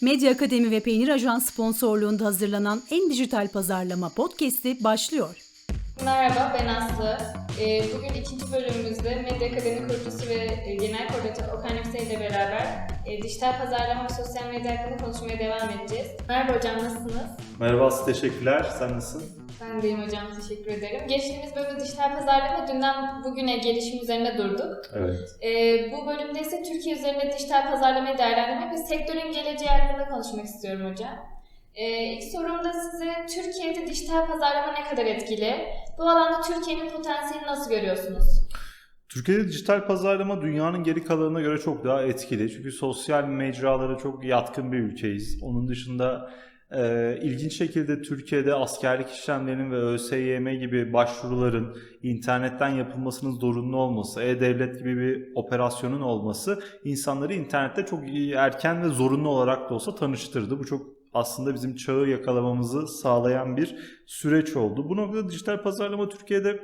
Medya Akademi ve Peynir Ajans sponsorluğunda hazırlanan en dijital pazarlama podcast'i başlıyor. Merhaba ben Aslı. Ee, Bugün ikinci bölümümüzde Medya Akademi kurucusu ve e, genel koordinatör Okan Yüksel ile beraber e, dijital pazarlama ve sosyal medya hakkında konuşmaya devam edeceğiz. Merhaba hocam nasılsınız? Merhaba Aslı, teşekkürler. Sen nasılsın? Ben deyim hocam teşekkür ederim. Geçtiğimiz bölümde dijital pazarlama dünden bugüne gelişim üzerinde durduk. Evet. Ee, bu bölümde ise Türkiye üzerinde dijital pazarlamayı değerlendirmek ve sektörün geleceği hakkında konuşmak istiyorum hocam. Ee, ilk sorumda size Türkiye'de dijital pazarlama ne kadar etkili? Bu alanda Türkiye'nin potansiyelini nasıl görüyorsunuz? Türkiye'de dijital pazarlama dünyanın geri kalanına göre çok daha etkili. Çünkü sosyal mecralara çok yatkın bir ülkeyiz. Onun dışında e, ilginç şekilde Türkiye'de askerlik işlemlerinin ve ÖSYM gibi başvuruların internetten yapılmasının zorunlu olması, e-devlet gibi bir operasyonun olması insanları internette çok erken ve zorunlu olarak da olsa tanıştırdı. Bu çok aslında bizim çağı yakalamamızı sağlayan bir süreç oldu. Bu noktada dijital pazarlama Türkiye'de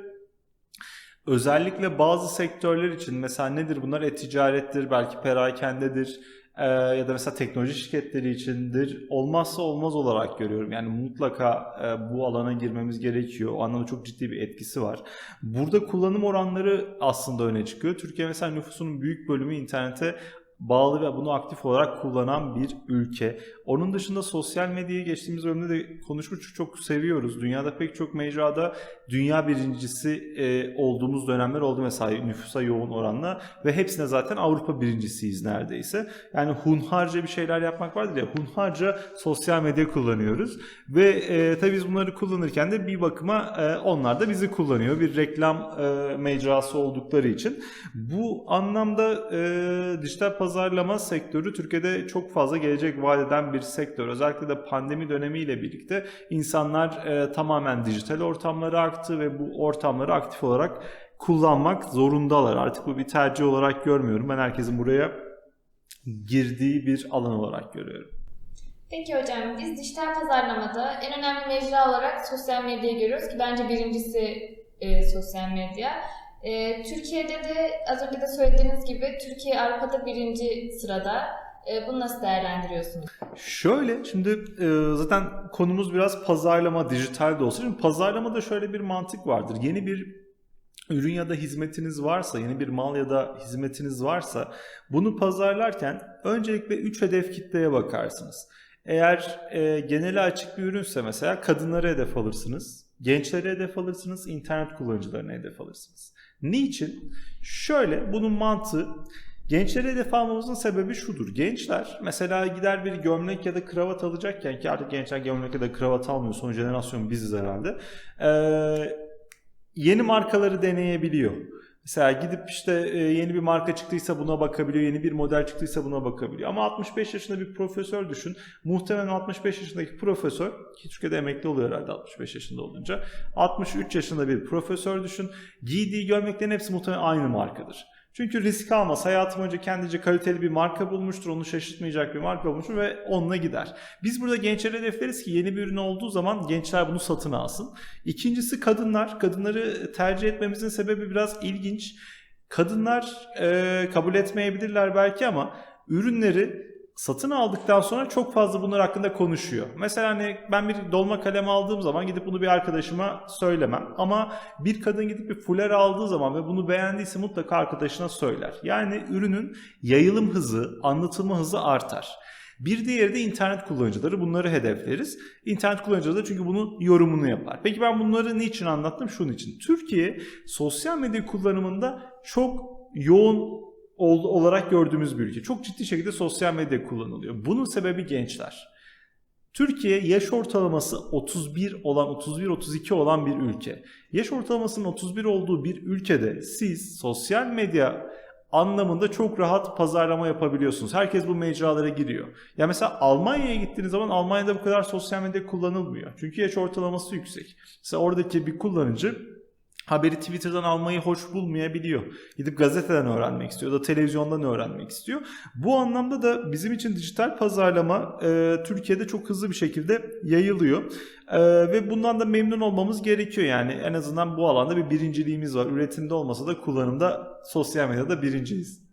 özellikle bazı sektörler için mesela nedir bunlar? E-ticarettir, belki perakendedir e, ya da mesela teknoloji şirketleri içindir. Olmazsa olmaz olarak görüyorum. Yani mutlaka e, bu alana girmemiz gerekiyor. O anlamda çok ciddi bir etkisi var. Burada kullanım oranları aslında öne çıkıyor. Türkiye mesela nüfusunun büyük bölümü internete bağlı ve bunu aktif olarak kullanan bir ülke. Onun dışında sosyal medyayı geçtiğimiz bölümde de konuşmuştuk. Çok seviyoruz. Dünyada pek çok mecrada dünya birincisi e, olduğumuz dönemler oldu mesela nüfusa yoğun oranla ve hepsine zaten Avrupa birincisiyiz neredeyse. Yani hunharca bir şeyler yapmak vardır ya hunharca sosyal medya kullanıyoruz ve e, tabii biz bunları kullanırken de bir bakıma e, onlar da bizi kullanıyor. Bir reklam e, mecrası oldukları için. Bu anlamda e, dijital pazarlama sektörü Türkiye'de çok fazla gelecek vaat eden bir sektör. Özellikle de pandemi dönemiyle birlikte insanlar e, tamamen dijital ortamlara aktı ve bu ortamları aktif olarak kullanmak zorundalar. Artık bu bir tercih olarak görmüyorum. Ben herkesin buraya girdiği bir alan olarak görüyorum. Peki hocam biz dijital pazarlamada en önemli mecra olarak sosyal medyayı görüyoruz ki bence birincisi e, sosyal medya. E, Türkiye'de de az önce de söylediğiniz gibi Türkiye Avrupa'da birinci sırada. E, bunu nasıl değerlendiriyorsunuz? Şöyle şimdi e, zaten konumuz biraz pazarlama, dijital de olsa. Şimdi pazarlamada şöyle bir mantık vardır. Yeni bir ürün ya da hizmetiniz varsa, yeni bir mal ya da hizmetiniz varsa bunu pazarlarken öncelikle 3 hedef kitleye bakarsınız. Eğer e, genele açık bir ürünse mesela kadınları hedef alırsınız, gençleri hedef alırsınız, internet kullanıcılarını hedef alırsınız. Niçin? Şöyle bunun mantığı Gençlere hedef almamızın sebebi şudur. Gençler mesela gider bir gömlek ya da kravat alacakken ki artık gençler gömlek ya da kravat almıyor. Son jenerasyon biziz herhalde. Ee, yeni markaları deneyebiliyor. Mesela gidip işte e, yeni bir marka çıktıysa buna bakabiliyor, yeni bir model çıktıysa buna bakabiliyor. Ama 65 yaşında bir profesör düşün. Muhtemelen 65 yaşındaki profesör, ki Türkiye'de emekli oluyor herhalde 65 yaşında olunca. 63 yaşında bir profesör düşün. Giydiği gömleklerin hepsi muhtemelen aynı markadır. Çünkü risk almaz. Hayatım önce kendice kaliteli bir marka bulmuştur. Onu şaşırtmayacak bir marka bulmuştur ve onunla gider. Biz burada gençlere hedefleriz ki yeni bir ürün olduğu zaman gençler bunu satın alsın. İkincisi kadınlar. Kadınları tercih etmemizin sebebi biraz ilginç. Kadınlar e, kabul etmeyebilirler belki ama ürünleri satın aldıktan sonra çok fazla bunlar hakkında konuşuyor. Mesela hani ben bir dolma kalem aldığım zaman gidip bunu bir arkadaşıma söylemem. Ama bir kadın gidip bir fular aldığı zaman ve bunu beğendiyse mutlaka arkadaşına söyler. Yani ürünün yayılım hızı, anlatılma hızı artar. Bir diğeri de internet kullanıcıları. Bunları hedefleriz. İnternet kullanıcıları da çünkü bunun yorumunu yapar. Peki ben bunları niçin anlattım? Şunun için. Türkiye sosyal medya kullanımında çok yoğun olarak gördüğümüz bir ülke. Çok ciddi şekilde sosyal medya kullanılıyor. Bunun sebebi gençler. Türkiye yaş ortalaması 31 olan 31-32 olan bir ülke. Yaş ortalamasının 31 olduğu bir ülkede siz sosyal medya anlamında çok rahat pazarlama yapabiliyorsunuz. Herkes bu mecralara giriyor. Ya mesela Almanya'ya gittiğiniz zaman Almanya'da bu kadar sosyal medya kullanılmıyor. Çünkü yaş ortalaması yüksek. Mesela oradaki bir kullanıcı haberi Twitter'dan almayı hoş bulmayabiliyor. Gidip gazeteden öğrenmek istiyor da televizyondan öğrenmek istiyor. Bu anlamda da bizim için dijital pazarlama e, Türkiye'de çok hızlı bir şekilde yayılıyor. E, ve bundan da memnun olmamız gerekiyor yani. En azından bu alanda bir birinciliğimiz var. Üretimde olmasa da kullanımda sosyal medyada birinciyiz.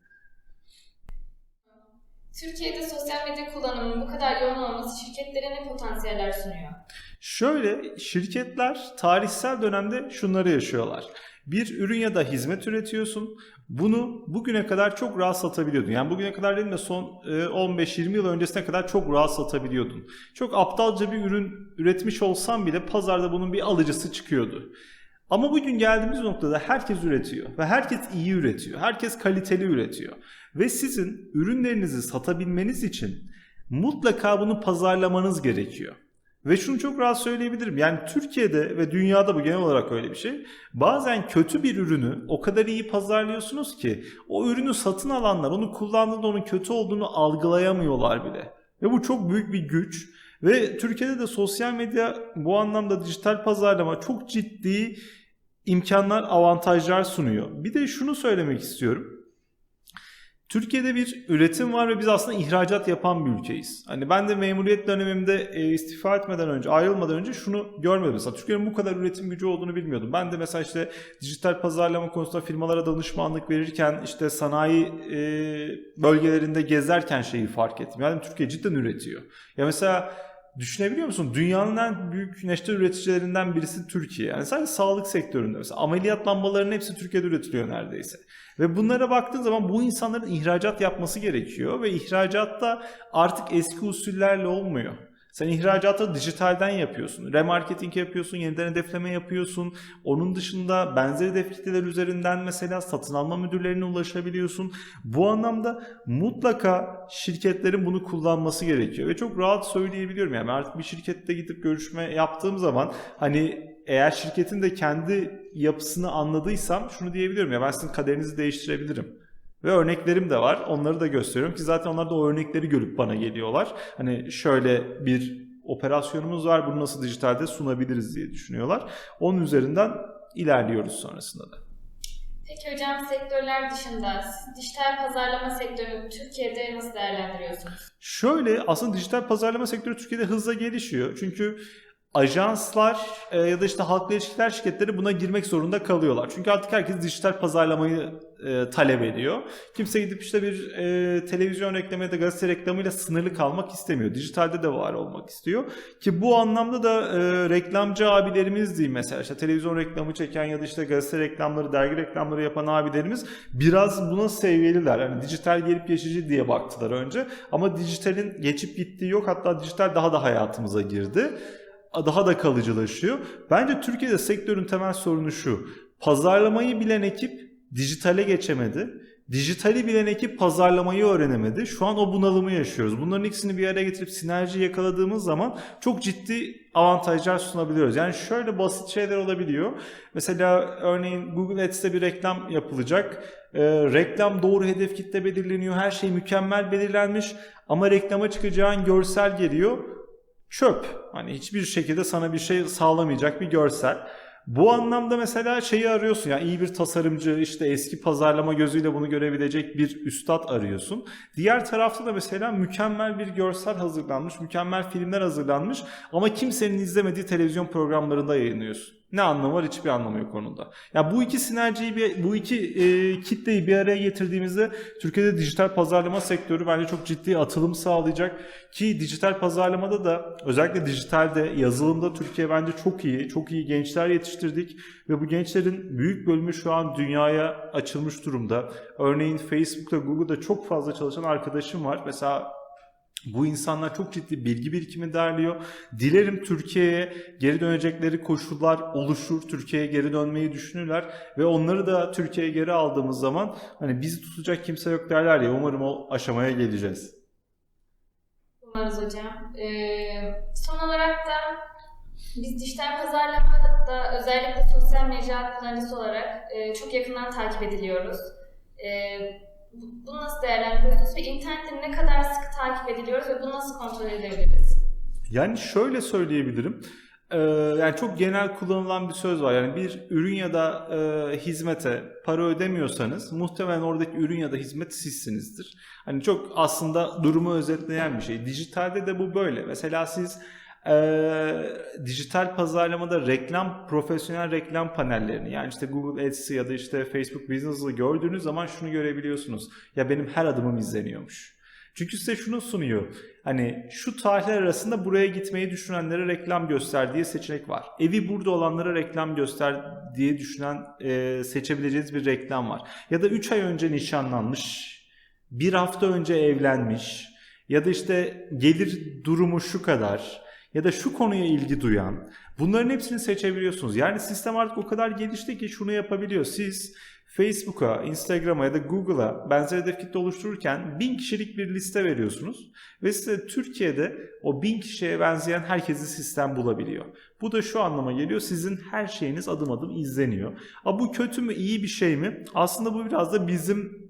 Türkiye'de sosyal medya kullanımının bu kadar yoğun olması şirketlere ne potansiyeller sunuyor? Şöyle şirketler tarihsel dönemde şunları yaşıyorlar. Bir ürün ya da hizmet üretiyorsun. Bunu bugüne kadar çok rahat satabiliyordun. Yani bugüne kadar dedim de son e, 15-20 yıl öncesine kadar çok rahat satabiliyordun. Çok aptalca bir ürün üretmiş olsan bile pazarda bunun bir alıcısı çıkıyordu. Ama bugün geldiğimiz noktada herkes üretiyor ve herkes iyi üretiyor. Herkes kaliteli üretiyor. Ve sizin ürünlerinizi satabilmeniz için mutlaka bunu pazarlamanız gerekiyor. Ve şunu çok rahat söyleyebilirim. Yani Türkiye'de ve dünyada bu genel olarak öyle bir şey. Bazen kötü bir ürünü o kadar iyi pazarlıyorsunuz ki o ürünü satın alanlar onu kullandığında onun kötü olduğunu algılayamıyorlar bile. Ve bu çok büyük bir güç. Ve Türkiye'de de sosyal medya bu anlamda dijital pazarlama çok ciddi imkanlar, avantajlar sunuyor. Bir de şunu söylemek istiyorum. Türkiye'de bir üretim var ve biz aslında ihracat yapan bir ülkeyiz. Hani ben de memuriyet dönemimde e, istifa etmeden önce, ayrılmadan önce şunu görmedim. Mesela Türkiye'nin bu kadar üretim gücü olduğunu bilmiyordum. Ben de mesela işte dijital pazarlama konusunda firmalara danışmanlık verirken işte sanayi e, bölgelerinde gezerken şeyi fark ettim. Yani Türkiye cidden üretiyor. Ya mesela Düşünebiliyor musun? Dünyanın en büyük neşter üreticilerinden birisi Türkiye. Yani sadece sağlık sektöründe mesela ameliyat lambalarının hepsi Türkiye'de üretiliyor neredeyse. Ve bunlara baktığın zaman bu insanların ihracat yapması gerekiyor ve ihracatta artık eski usullerle olmuyor. Sen ihracatı dijitalden yapıyorsun. Remarketing yapıyorsun, yeniden hedefleme yapıyorsun. Onun dışında benzer hedef kitleler üzerinden mesela satın alma müdürlerine ulaşabiliyorsun. Bu anlamda mutlaka şirketlerin bunu kullanması gerekiyor. Ve çok rahat söyleyebiliyorum. Yani artık bir şirkette gidip görüşme yaptığım zaman hani eğer şirketin de kendi yapısını anladıysam şunu diyebiliyorum ya ben sizin kaderinizi değiştirebilirim. Ve örneklerim de var. Onları da gösteriyorum ki zaten onlar da o örnekleri görüp bana geliyorlar. Hani şöyle bir operasyonumuz var bunu nasıl dijitalde sunabiliriz diye düşünüyorlar. Onun üzerinden ilerliyoruz sonrasında da. Peki hocam sektörler dışında dijital pazarlama sektörünü Türkiye'de nasıl değerlendiriyorsunuz? Şöyle aslında dijital pazarlama sektörü Türkiye'de hızla gelişiyor. Çünkü ajanslar e, ya da işte halkla ilişkiler şirketleri buna girmek zorunda kalıyorlar. Çünkü artık herkes dijital pazarlamayı e, talep ediyor. Kimse gidip işte bir e, televizyon reklamı ya da gazete reklamıyla sınırlı kalmak istemiyor. Dijitalde de var olmak istiyor. Ki bu anlamda da e, reklamcı abilerimiz diyeyim mesela işte televizyon reklamı çeken ya da işte gazete reklamları, dergi reklamları yapan abilerimiz biraz buna seviyeliler. Yani dijital gelip geçici diye baktılar önce. Ama dijitalin geçip gittiği yok. Hatta dijital daha da hayatımıza girdi daha da kalıcılaşıyor. Bence Türkiye'de sektörün temel sorunu şu. Pazarlamayı bilen ekip dijitale geçemedi. Dijitali bilen ekip pazarlamayı öğrenemedi. Şu an o bunalımı yaşıyoruz. Bunların ikisini bir araya getirip sinerji yakaladığımız zaman çok ciddi avantajlar sunabiliyoruz. Yani şöyle basit şeyler olabiliyor. Mesela örneğin Google Ads'te bir reklam yapılacak. Ee, reklam doğru hedef kitle belirleniyor. Her şey mükemmel belirlenmiş. Ama reklama çıkacağın görsel geliyor çöp. Hani hiçbir şekilde sana bir şey sağlamayacak bir görsel. Bu anlamda mesela şeyi arıyorsun ya yani iyi bir tasarımcı işte eski pazarlama gözüyle bunu görebilecek bir üstad arıyorsun. Diğer tarafta da mesela mükemmel bir görsel hazırlanmış, mükemmel filmler hazırlanmış ama kimsenin izlemediği televizyon programlarında yayınlıyorsun. Ne anlamı var? Hiçbir anlamı yok onun. Ya bu iki sinerjiyi, bir, bu iki e, kitleyi bir araya getirdiğimizde Türkiye'de dijital pazarlama sektörü bence çok ciddi atılım sağlayacak. Ki dijital pazarlamada da özellikle dijitalde, yazılımda Türkiye bence çok iyi. Çok iyi gençler yetiştirdik ve bu gençlerin büyük bölümü şu an dünyaya açılmış durumda. Örneğin Facebook'ta, Google'da çok fazla çalışan arkadaşım var. Mesela bu insanlar çok ciddi bilgi birikimi derliyor. Dilerim Türkiye'ye geri dönecekleri koşullar oluşur. Türkiye'ye geri dönmeyi düşünürler ve onları da Türkiye'ye geri aldığımız zaman hani bizi tutacak kimse yok derler ya umarım o aşamaya geleceğiz. Umarız hocam. Ee, son olarak da biz dijital pazarlamada özellikle sosyal medya kullanıcısı olarak e, çok yakından takip ediliyoruz. E, bunu nasıl değerlendiriyorsunuz ve internette ne kadar sıkı takip ediliyoruz ve bunu nasıl kontrol edebiliriz? Yani şöyle söyleyebilirim. Ee, yani çok genel kullanılan bir söz var. Yani bir ürün ya da e, hizmete para ödemiyorsanız muhtemelen oradaki ürün ya da hizmet sizsinizdir. Hani çok aslında durumu özetleyen bir şey. Dijitalde de bu böyle. Mesela siz e, dijital pazarlamada reklam, profesyonel reklam panellerini yani işte Google Ads'i ya da işte Facebook Business'ı gördüğünüz zaman şunu görebiliyorsunuz. Ya benim her adımım izleniyormuş. Çünkü size şunu sunuyor. Hani şu tarihler arasında buraya gitmeyi düşünenlere reklam göster diye seçenek var. Evi burada olanlara reklam göster diye düşünen e, seçebileceğiniz bir reklam var. Ya da 3 ay önce nişanlanmış, bir hafta önce evlenmiş ya da işte gelir durumu şu kadar ya da şu konuya ilgi duyan bunların hepsini seçebiliyorsunuz. Yani sistem artık o kadar gelişti ki şunu yapabiliyor. Siz Facebook'a, Instagram'a ya da Google'a benzer hedef kitle oluştururken bin kişilik bir liste veriyorsunuz ve size Türkiye'de o bin kişiye benzeyen herkesi sistem bulabiliyor. Bu da şu anlama geliyor. Sizin her şeyiniz adım adım izleniyor. A bu kötü mü, iyi bir şey mi? Aslında bu biraz da bizim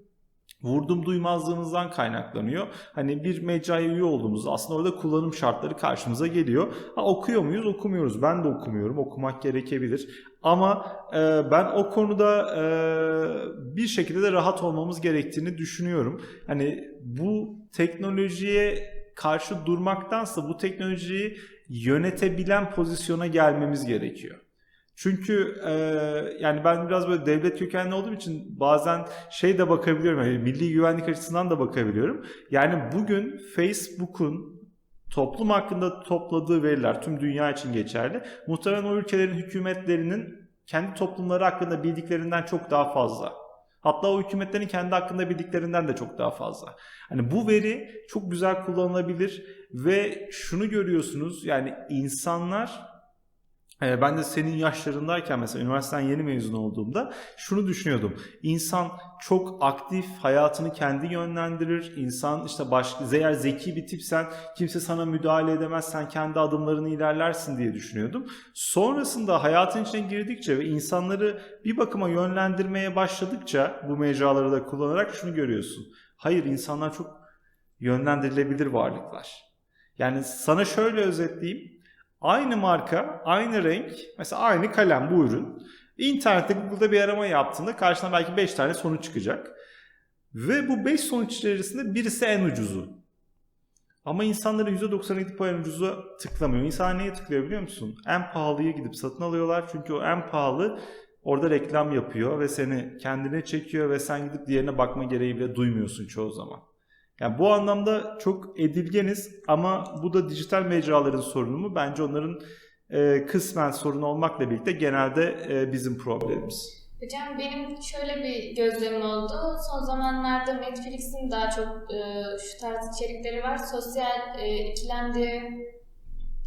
vurdum duymazlığımızdan kaynaklanıyor. Hani bir mecraya üye olduğumuzda aslında orada kullanım şartları karşımıza geliyor. Ha, okuyor muyuz? Okumuyoruz. Ben de okumuyorum. Okumak gerekebilir. Ama e, ben o konuda e, bir şekilde de rahat olmamız gerektiğini düşünüyorum. Hani bu teknolojiye karşı durmaktansa bu teknolojiyi yönetebilen pozisyona gelmemiz gerekiyor. Çünkü e, yani ben biraz böyle devlet kökenli olduğum için bazen şey de bakabiliyorum. Yani milli güvenlik açısından da bakabiliyorum. Yani bugün Facebook'un toplum hakkında topladığı veriler tüm dünya için geçerli. Muhtemelen o ülkelerin hükümetlerinin kendi toplumları hakkında bildiklerinden çok daha fazla. Hatta o hükümetlerin kendi hakkında bildiklerinden de çok daha fazla. Hani bu veri çok güzel kullanılabilir ve şunu görüyorsunuz yani insanlar Ben de senin yaşlarındayken mesela üniversiteden yeni mezun olduğumda şunu düşünüyordum. İnsan çok aktif, hayatını kendi yönlendirir. İnsan işte başka, eğer zeki bir tipsen kimse sana müdahale edemez, sen kendi adımlarını ilerlersin diye düşünüyordum. Sonrasında hayatın içine girdikçe ve insanları bir bakıma yönlendirmeye başladıkça bu mecraları da kullanarak şunu görüyorsun. Hayır insanlar çok yönlendirilebilir varlıklar. Yani sana şöyle özetleyeyim. Aynı marka, aynı renk, mesela aynı kalem bu ürün. İnternette Google'da bir arama yaptığında karşına belki 5 tane sonuç çıkacak. Ve bu 5 sonuç içerisinde birisi en ucuzu. Ama insanların %90'ı gidip o en ucuzu tıklamıyor. İnsanlar neye tıklıyor biliyor musun? En pahalıyı gidip satın alıyorlar. Çünkü o en pahalı orada reklam yapıyor ve seni kendine çekiyor ve sen gidip diğerine bakma gereği bile duymuyorsun çoğu zaman. Yani bu anlamda çok edilgeniz ama bu da dijital mecraların sorunu mu? Bence onların e, kısmen sorun olmakla birlikte genelde e, bizim problemimiz. Hocam benim şöyle bir gözlemim oldu. Son zamanlarda Netflix'in daha çok e, şu tarz içerikleri var. Sosyal e, ikilendi,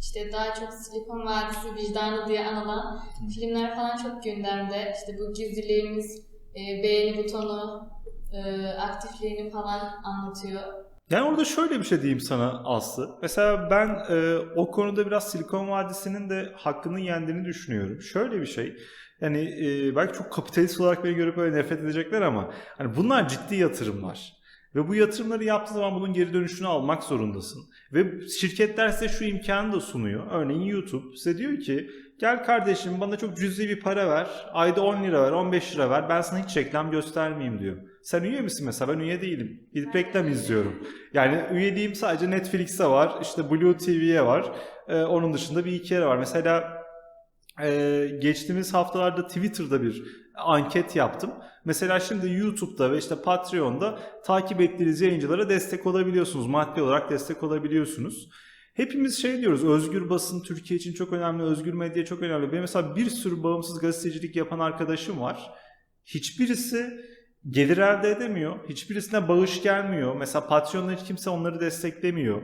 işte daha çok Silikon Vadisi vicdanı diye anılan filmler falan çok gündemde. İşte bu gizliliğimiz, e, beğeni butonu, e, aktifliğini falan anlatıyor. Yani orada şöyle bir şey diyeyim sana Aslı. Mesela ben e, o konuda biraz Silikon Vadisi'nin de hakkını yendiğini düşünüyorum. Şöyle bir şey. Yani e, belki çok kapitalist olarak beni görüp böyle nefret edecekler ama hani bunlar ciddi yatırımlar. Ve bu yatırımları yaptığın zaman bunun geri dönüşünü almak zorundasın. Ve şirketler size şu imkanı da sunuyor. Örneğin YouTube size diyor ki gel kardeşim bana çok cüzi bir para ver. Ayda 10 lira ver, 15 lira ver. Ben sana hiç reklam göstermeyeyim diyor. Sen üye misin mesela? Ben üye değilim. Gidip reklam izliyorum. Yani üyeliğim sadece Netflix'e var. işte Blue TV'ye var. Ee, onun dışında bir iki yere var. Mesela e, geçtiğimiz haftalarda Twitter'da bir anket yaptım. Mesela şimdi YouTube'da ve işte Patreon'da takip ettiğiniz yayıncılara destek olabiliyorsunuz. Maddi olarak destek olabiliyorsunuz. Hepimiz şey diyoruz, özgür basın Türkiye için çok önemli, özgür medya çok önemli. Benim mesela bir sürü bağımsız gazetecilik yapan arkadaşım var. Hiçbirisi gelir elde edemiyor. Hiçbirisine bağış gelmiyor. Mesela Patreon'da hiç kimse onları desteklemiyor.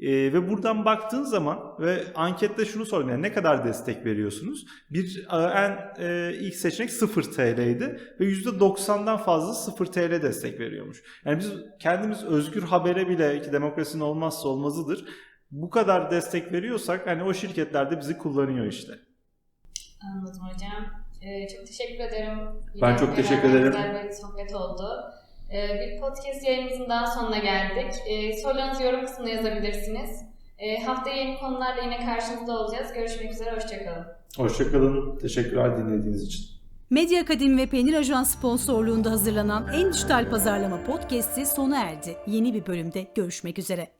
Ee, ve buradan baktığın zaman ve ankette şunu sordum yani ne kadar destek veriyorsunuz? Bir e, en e, ilk seçenek 0 TL'ydi ve %90'dan fazla 0 TL destek veriyormuş. Yani biz kendimiz özgür habere bile ki demokrasinin olmazsa olmazıdır. Bu kadar destek veriyorsak hani o şirketler de bizi kullanıyor işte. Anladım hocam. Ee, çok teşekkür ederim. Ben çok teşekkür ederim. Güzel bir sohbet oldu. Ee, bir podcast yayınımızın daha sonuna geldik. Ee, sorularınızı yorum kısmına yazabilirsiniz. Ee, haftaya yeni konularla yine karşınızda olacağız. Görüşmek üzere, hoşçakalın. Hoşçakalın. Teşekkürler dinlediğiniz için. Medya Akademi ve Peynir Ajans sponsorluğunda hazırlanan En Dijital Pazarlama Podcast'i sona erdi. Yeni bir bölümde görüşmek üzere.